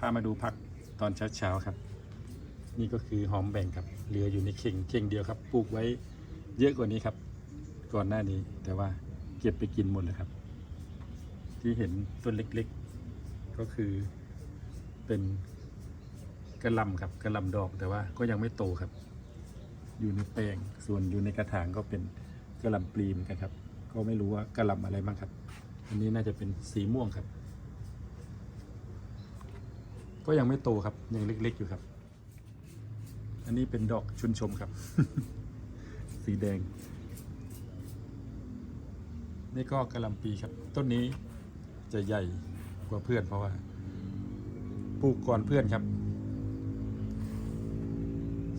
พามาดูผักตอนเช้าๆครับ นี่ก็คือหอมแบ่งครับ เหลืออยู่ในเข่งเข่งเดียวครับ ปลูกไว้เยอะกว่านี้ครับ ก่อนหน้านี้แต่ว่าเก็บไปกินหมดเลยครับ ที่เห็นต้นเล็กๆ ก็คือเป็นกระลำครับกระลำดอกแต่ว่าก็ยังไม่โตครับ อยู่ในแปลงส่วนอยู่ในกระถางก็เป็นกระลำปลีมกันครับ ก็ไม่รู้ว่ากระลำอะไรบ้างครับ อันนี้น่าจะเป็นสีม่วงครับ ก็ยังไม่โตครับ ยังเล็ก ๆ อยู่ครับ อันนี้เป็นดอกชุนชมครับ สีแดง นี่ก็กระลำปีครับ ต้นนี้จะใหญ่กว่าเพื่อนเพราะว่าปลูกก่อนเพื่อนครับ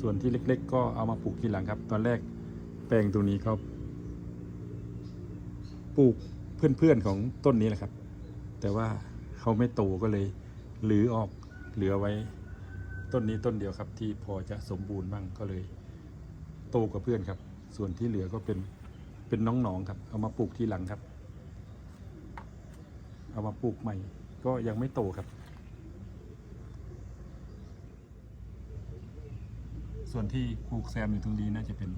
ส่วนที่เล็ก ๆ ก็เอามาปลูกทีหลังครับ ตอนแรกแปลงตรงนี้เขาปลูกเพื่อนๆของต้นนี้แหละครับ แต่ว่าเขาไม่โตก็เลยหรือออก เหลือไว้ต้นนี้ต้นเดียวครับ ที่พอจะสมบูรณ์บ้างก็เลย โตกว่าเพื่อนครับ ส่วนที่เหลือก็เป็นเป็นน้องๆครับ เอามาปลูกทีหลังครับ เอามาปลูกใหม่ ก็ยังไม่โตครับ ส่วนที่ปลูกแซมอยู่ตรงนี้น่าจะเป็น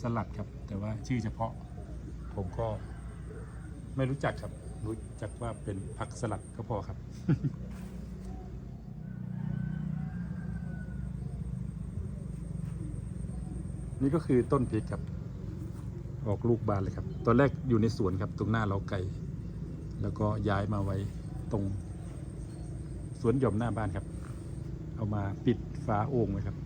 สลัดครับ แต่ว่าชื่อเฉพาะ ผมก็ไม่รู้จักครับ รู้จักว่าเป็นผักสลัดก็พอครับ นี่ก็คือต้นพริกครับ ออกลูกบานเลยครับ ตอนแรกอยู่ในสวนครับ ตรงหน้าเราไก่ แล้วก็ย้ายมาไว้ตรงสวนหย่อมหน้าบ้านครับ เอามาปิดฝาโอ่งไว้ครับ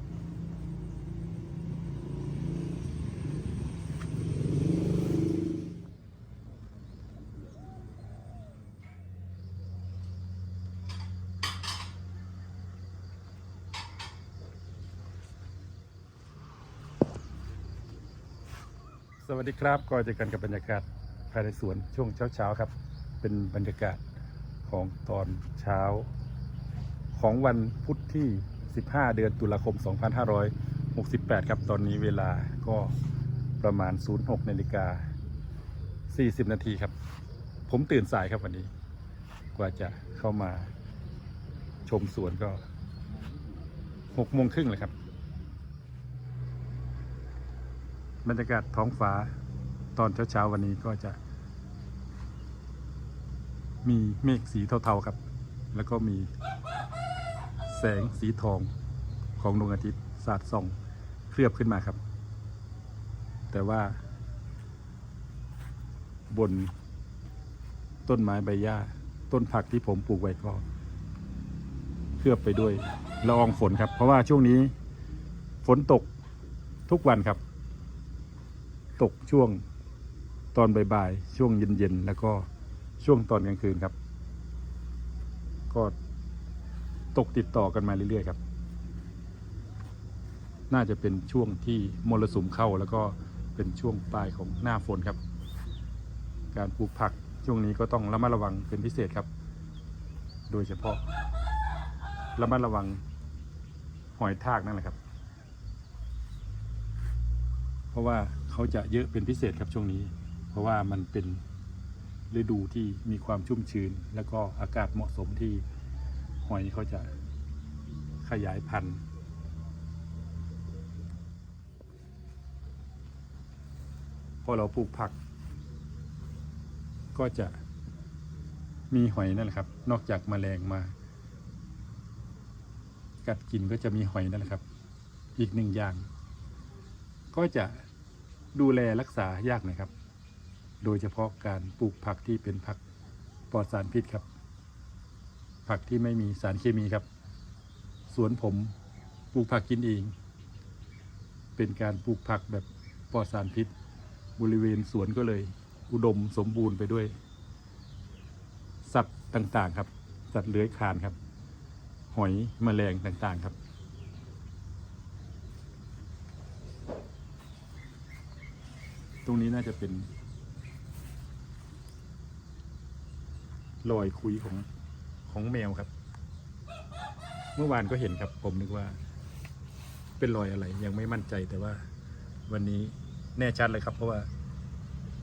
ดีครับก็เจอกันกับบรรยากาศภายในสวนช่วงเช้าๆครับ เป็นบรรยากาศของตอนเช้า ของวันพุธที่ 15 เดือนตุลาคม 2568 ครับ ตอนนี้เวลาก็ประมาณ 06นาฬิกา40 นาทีครับ ผมตื่นสายครับวันนี้ กว่าจะเข้ามาชมสวนก็6โมงครึ่งเลยครับ บรรยากาศท้องฟ้าตอนเช้าๆวันนี้ก็จะ มีเมฆสีเทาๆครับ แล้วก็มีแสงสีทองของดวงอาทิตย์สาดส่องเคลือบขึ้นมาครับ แต่ว่า บนต้นไม้ใบหญ้า ต้นผักที่ผมปลูกไว้ก็ เคลือบไปด้วยละอองฝนครับ เพราะว่าช่วงนี้ฝนตกทุกวันครับ ตกช่วงตอนบ่ายๆช่วงเย็นๆแล้วก็ช่วงตอนกลางคืนครับ ก็ตกติดต่อกันมาเรื่อยๆครับ น่าจะเป็นช่วงที่มรสุมเข้าแล้วก็เป็นช่วงปลายของหน้าฝนครับ การปลูกผักช่วงนี้ก็ต้องระมัดระวังเป็นพิเศษครับ โดยเฉพาะระมัดระวังหอยทากนั่นแหละครับ เพราะว่า เขาจะเยอะเป็นพิเศษครับช่วงนี้ เพราะว่ามันเป็นฤดูที่มีความชุ่มชื้น แล้วก็อากาศเหมาะสมที่หอยเขาจะขยายพันธุ์พอเราปลูกผัก ก็จะมีหอยนั่นแหละครับ นอกจากแมลงมา กัดกินก็จะมีหอยนั่นแหละครับ อีกหนึ่งอย่าง ก็จะ ดูแลรักษายากหน่อยครับ โดยเฉพาะการปลูกผักที่เป็นผักปลอดสารพิษครับ ผักที่ไม่มีสารเคมีครับ สวนผมปลูกผักกินเอง เป็นการปลูกผักแบบปลอดสารพิษ บริเวณสวนก็เลย อุดมสมบูรณ์ไปด้วย สัตว์ต่างๆครับ สัตว์เลื้อยคลานครับ หอยแมลงต่างๆครับ ตรงนี้น่าจะเป็น รอยคุยของของแมวครับ เมื่อวานก็เห็นครับ ผมนึกว่า เป็นรอยอะไร ยังไม่มั่นใจแต่ว่า วันนี้แน่ชัดเลยครับ เพราะว่า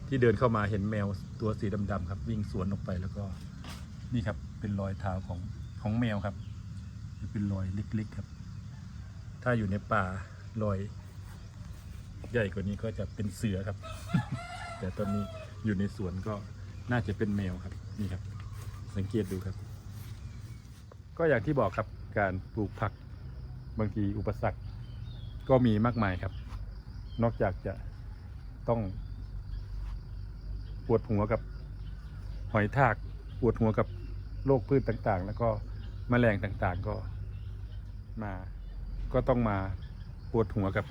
ที่เดินเข้ามาเห็นแมวตัวสีดำๆครับ วิ่งสวนออกไปแล้วก็นี่ครับ เป็นรอยเท้าของของแมวครับ เป็นรอยเล็กๆครับ ถ้าอยู่ในป่ารอย ใหญ่กว่านี้ก็จะเป็นเสือครับ แต่ตอนนี้อยู่ในสวนก็น่าจะเป็นแมวครับนี่ครับ สังเกตดูครับ ก็อย่างที่บอกครับการปลูกผักบางทีอุปสรรคก็มีมากมายครับ นอกจากจะต้องปวดหัวกับหอยทากปวดหัวกับโรคพืชต่างๆ แล้วก็แมลงต่างๆก็มาก็ต้องมาปวดหัวกับ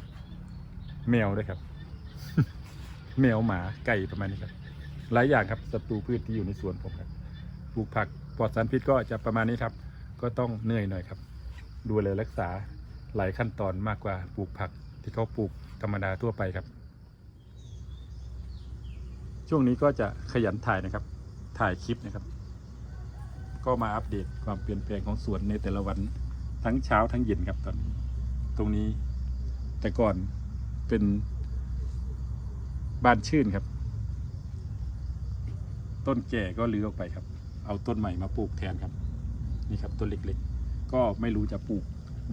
แมวด้วยครับ แมวหมาไก่ประมาณนี้ครับหลายอย่างครับศัตรูพืชที่อยู่ในสวนผมครับปลูกผักปลอดสารพิษก็จะประมาณนี้ครับ ก็ต้องเหนื่อยหน่อยครับ ดูแลรักษาหลายขั้นตอนมากกว่าปลูกผักที่เขาปลูกธรรมดาทั่วไปครับ ช่วงนี้ก็จะขยันถ่ายนะครับ ถ่ายคลิปนะครับ ก็มาอัปเดตความเปลี่ยนแปลงของสวนในแต่ละวันทั้งเช้าทั้งเย็นครับตอนนี้ ตรงนี้แต่ก่อน เป็นบ้านชื่นครับ ต้นแก่ก็รื้อออกไปครับ เอาต้นใหม่มาปลูกแทนครับ นี่ครับต้นเล็กๆ ก็ไม่รู้จะปลูก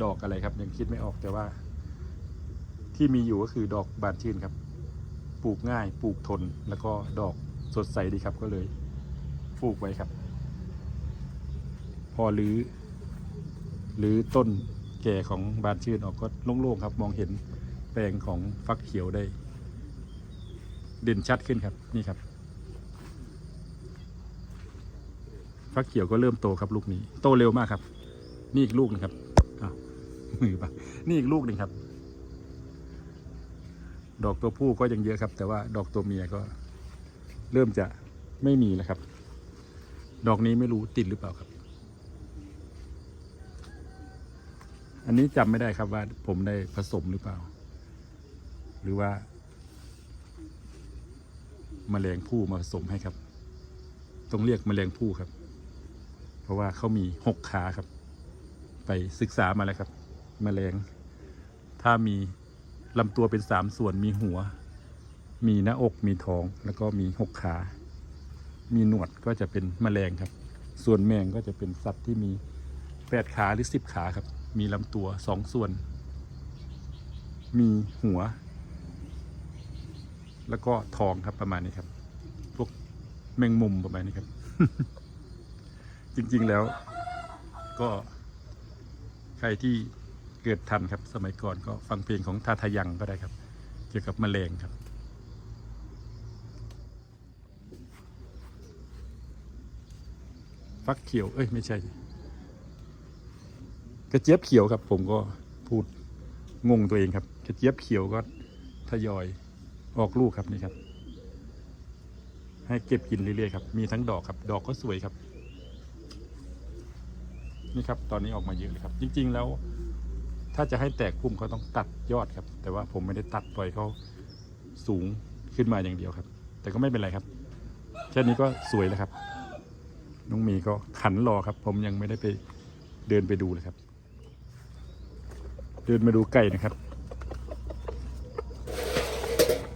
ดอกอะไรครับ ยังคิดไม่ออกแต่ว่า ที่มีอยู่ก็คือดอกบานชื่นครับ ปลูกง่ายปลูกทนแล้วก็ดอกสดใสดีครับก็เลยปลูกไว้ครับ พอรื้อรื้อต้นแก่ของบานชื่นออกก็โล่งๆครับ มองเห็น แปลงของฟักเขียวได้ เด่นชัดขึ้นครับนี่ครับ ฟักเขียวก็เริ่มโตครับลูกนี้ โตเร็วมากครับ นี่อีกลูกนึงครับมือปะนี่อีกลูกหนึ่งครับ ดอกตัวผู้ก็ยังเยอะครับ แต่ว่าดอกตัวเมียก็ เริ่มจะไม่มีแล้วครับ ดอกนี้ไม่รู้ติดหรือเปล่าครับ อันนี้จำไม่ได้ครับว่าผมได้ผสมหรือเปล่า หรือว่าแมลงผู้มาผสมให้ครับ ต้องเรียกแมลงผู้ครับ เพราะว่าเขามีหกขาครับ ไปศึกษามาแล้วครับแมลง ถ้ามีลำตัวเป็นสามส่วนมีหัว มีหน้าอกมีท้องแล้วก็มีหกขา มีหนวดก็จะเป็นแมลงครับ ส่วนแมงก็จะเป็นสัตว์ที่มีแปดขาหรือสิบขาครับ มีลำตัวสองส่วน มีหัว แล้วก็ทองครับประมาณนี้ครับ พวกแมงมุมประมาณนี้ครับ จริงๆแล้วก็ใครที่เกิดทันครับ สมัยก่อนก็ฟังเพลงของทาทายังก็ได้ครับ เกี่ยวกับแมลงครับฟักเขียว เอ้ยไม่ใช่ กระเจี๊ยบเขียวครับ ผมก็พูดงงตัวเองครับ กระเจี๊ยบเขียวก็ทยอย ออกลูกครับนี่ครับ ให้เก็บกินเรื่อยๆครับ มีทั้งดอกครับ ดอกก็สวยครับ นี่ครับ ตอนนี้ออกมาเยอะเลยครับ จริง ๆ แล้ว ถ้าจะให้แตกพุ่มเขาต้องตัดยอดครับ แต่ว่าผมไม่ได้ตัดปล่อยเขาสูงขึ้นมาอย่างเดียวครับ แต่ก็ไม่เป็นไรครับ แค่นี้ก็สวยแล้วครับ น้องมีก็ขันรอครับ ผมยังไม่ได้ไปเดินไปดูเลยครับ เดินมาดูไก่นะครับ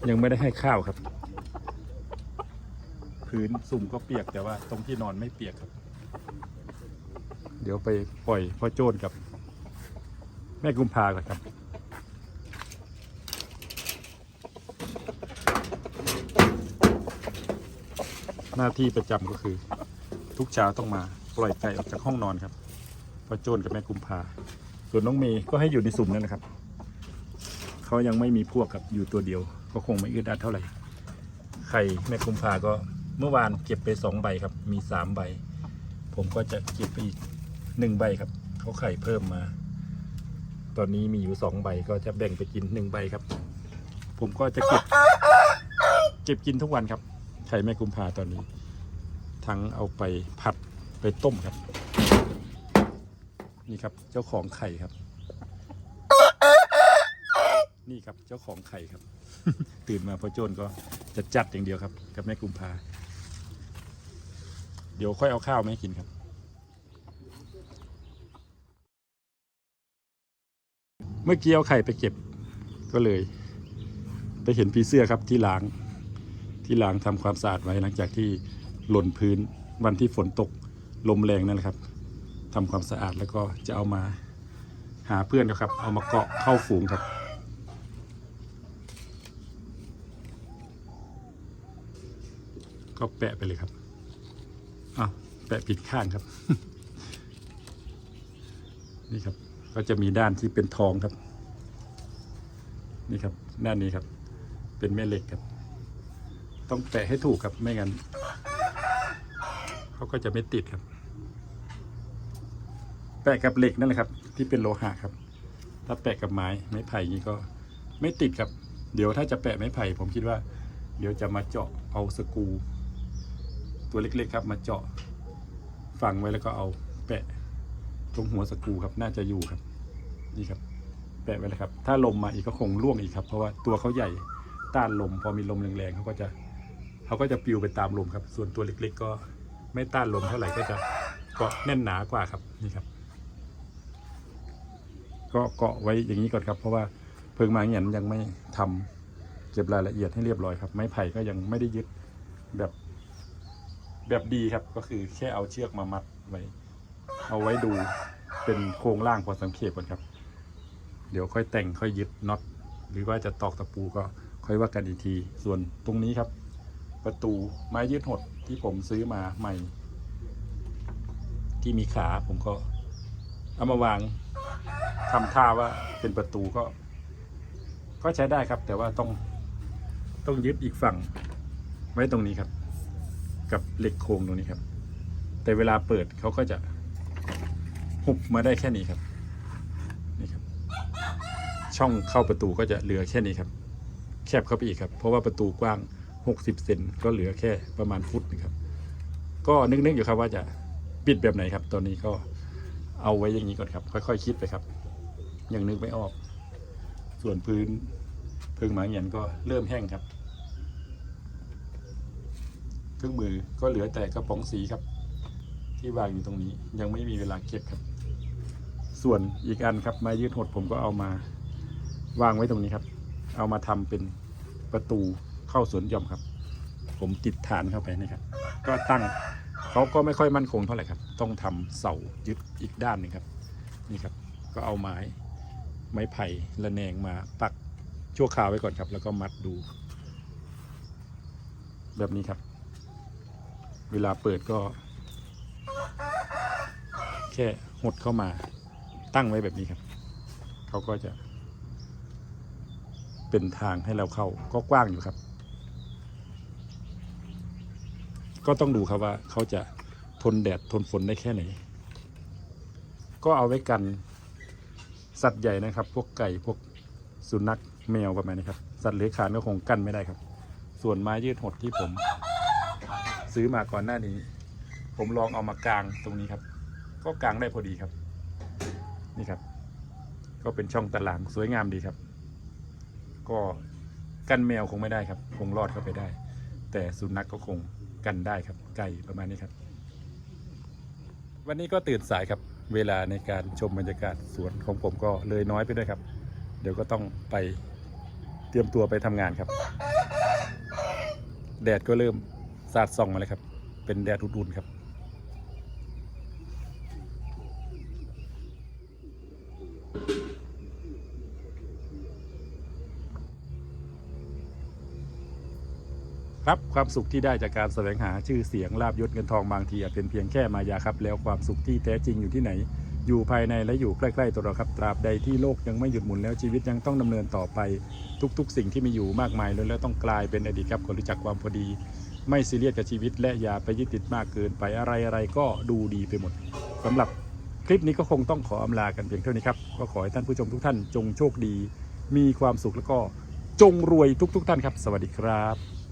ยังไม่ได้ให้ข้าวครับ พื้นสุ่มก็เปียกแต่ว่า ตรงที่นอนไม่เปียกครับ เดี๋ยวไปปล่อยพ่อโจ้นกับ แม่กุมภาก่อนครับ หน้าที่ประจำก็คือ ทุกเช้าต้องมาปล่อยไก่ออกจากห้องนอนครับพ่อโจ้นกับแม่กุมภาส่วนน้องเมย์ก็ให้อยู่ในสุ่มนั่นนะครับ เขายังไม่มีพวกครับอยู่ตัวเดียว ก็คงไม่อึดอัดเท่าไหร่ไข่แม่กุมภาก็เมื่อวานเก็บไปสองใบครับ มีสามใบ ผมก็จะเก็บไปอีกหนึ่งใบครับเขาไข่เพิ่มมา ตอนนี้มีอยู่สองใบก็จะแบ่งไปกินหนึ่งใบครับ ผมก็จะเก็บ เก็บกินทุกวันครับ ไข่แม่กุมภาตอนนี้ ทั้งเอาไปผัดไปต้มครับ นี่ครับเจ้าของไข่ครับ นี่ครับเจ้าของไข่ครับ ตื่นมาพอโจนก็จะจัดอย่างเดียวครับ กับแม่กุมภาเดี๋ยวค่อยเอาข้าวมาให้กินครับ เมื่อกี้เอาไข่ไปเก็บก็เลย ไปเห็นผีเสื้อครับที่ล้างที่ล้างทำความสะอาดไว้หลังจากที่หล่นพื้นวันที่ฝนตกลมแรงนั่นแหละครับทำความสะอาดแล้วก็จะเอามาหาเพื่อนครับ เอามาเกาะเข้าฝูงครับ ก็แปะไปเลยครับอ้าวแปะผิดข้างครับ นี่ครับ ก็จะมีด้านที่เป็นทองครับ นี่ครับ ด้านนี้ครับ เป็นแม่เหล็กครับ ต้องแปะให้ถูกครับไม่งั้นเขาก็จะไม่ติดครับ แปะกับเหล็กนั่นแหละครับ ที่เป็นโลหะครับ ถ้าแปะกับไม้ไม้ไผ่นี้ก็ไม่ติดครับ เดี๋ยวถ้าจะแปะไม้ไผ่ผมคิดว่า เดี๋ยวจะมาเจาะเอาสกรู ตัวเล็กๆ ครับ มาเจาะฝังไว้แล้วก็เอาแปะตรงหัวสกูครับ น่าจะอยู่ครับ นี่ครับ แปะไว้แล้วครับ ถ้าลมมาอีกก็คงร่วงอีกครับ เพราะว่าตัวเขาใหญ่ต้านลม พอมีลมแรงๆเขาก็จะเขาก็จะปลิวไปตามลมครับ ส่วนตัวเล็ก ๆ ก็ไม่ต้านลมเท่าไหร่ก็จะเกาะแน่นหนากว่าครับนี่ครับ ก็เกาะไว้อย่างนี้ก่อนครับ เพราะว่าเพิงม้เงียนยังไม่ทำเก็บรายละเอียดให้เรียบร้อยครับ ไม้ไผ่ก็ยังไม่ได้ยึดแบบ แบบดีครับก็คือแค่เอาเชือกมามัดไว้ เอาไว้ดูเป็นโครงร่างพอสังเกตก่อนครับ เดี๋ยวค่อยแต่งค่อยยึดน็อตหรือว่าจะตอกตะปูก็ค่อยว่ากันอีกที ส่วนตรงนี้ครับ ประตูไม้ยืดหดที่ผมซื้อมาใหม่ ที่มีขาผมก็เอามาวางทำท่าว่าเป็นประตูก็ ก็ใช้ได้ครับ แต่ว่าต้องต้องยึดอีกฝั่งไว้ตรงนี้ครับ กับเหล็กโครงตรงนี้ครับ แต่เวลาเปิดเขาก็จะหุบมาได้แค่นี้ครับนี่ครับ ช่องเข้าประตูก็จะเหลือแค่นี้ครับ แคบเข้าไปอีกครับ เพราะว่าประตูกว้าง 60 เซนก็เหลือแค่ประมาณฟุตนึงครับ ก็นึกๆอยู่ครับว่าจะปิดแบบไหนครับ ตอนนี้ก็เอาไว้อย่างนี้ก่อนครับ ค่อย ๆ คิดไปครับ ยังนึกไม่ออก ส่วนพื้นเพิงหมาเงียนก็เริ่มแห้งครับ เครื่องมือก็เหลือแต่กระป๋องสีครับ ที่วางอยู่ตรงนี้ยังไม่มีเวลาเก็บครับ ส่วนอีกอันครับไม้ยืดหดผมก็เอามาวางไว้ตรงนี้ครับ เอามาทำเป็นประตูเข้าสวนหย่อมครับ ผมติดฐานเข้าไปนะครับ ก็ตั้งเขาก็ไม่ค่อยมั่นคงเท่าไหร่ครับ ต้องทำเสายึดอีกด้านหนึ่งครับ นี่ครับ ก็เอาไม้ไม้ไผ่ระแนงมาปักชั่วคราวไว้ก่อนครับ แล้วก็มัดดู แบบนี้ครับ เวลาเปิดก็ แค่หดเข้ามาตั้งไว้แบบนี้ครับ เขาก็จะ เป็นทางให้เราเข้าก็กว้างอยู่ครับ ก็ต้องดูครับว่าเขาจะทนแดดทนฝนได้แค่ไหน ก็เอาไว้กันสัตว์ใหญ่นะครับ พวกไก่พวกสุนัขแมวประมาณนี้ครับ สัตว์เลื้อยคลานก็คงกั้นไม่ได้ครับ ส่วนไม้ยืดหดที่ผม ซื้อมาก่อนหน้านี้ ผมลองเอามากางตรงนี้ครับ ก็กางได้พอดีครับ นี่ครับ ก็เป็นช่องตารางสวยงามดีครับ ก็กันแมวคงไม่ได้ครับ คงรอดเข้าไปได้ แต่สุนัขกก็คงกันได้ครับ ไก่ประมาณนี้ครับ วันนี้ก็ตื่นสายครับ เวลาในการชมบรรยากาศสวนของผมก็เลยน้อยไปด้วยครับ เดี๋ยวก็ต้องไปเตรียมตัวไปทำงานครับ แดดก็เริ่ม สาดส่องมาเลยครับ เป็นแดดอุ่นๆครับ ครับความสุขที่ได้จากการแสวงหาชื่อเสียงลาบยศเงินทองบางทีอาจเป็นเพียงแค่มายาครับ แล้วความสุขที่แท้จริงอยู่ที่ไหน อยู่ภายในและอยู่ใกล้ๆตัวเราครับตราบใดที่โลกยังไม่หยุดหมุนแล้วชีวิตยังต้องดำเนินต่อไป ทุกๆ สิ่งที่มีอยู่มากมายล้วนแล้วต้องกลายเป็นอดีตครับคนรู้จักความพอดี ไม่ซีเรียสกับชีวิต และอย่าไปยึดติดมากเกินไปอะไรอะไรก็ดูดีไปหมดสำหรับคลิปนี้ก็คงต้องขออำลากันเพียงเท่านี้ครับ ก็ขอให้ท่านผู้ชมทุกท่านจงโชคดี มีความสุขแล้วก็จงรวยทุก ๆท่านครับ สวัสดีครับ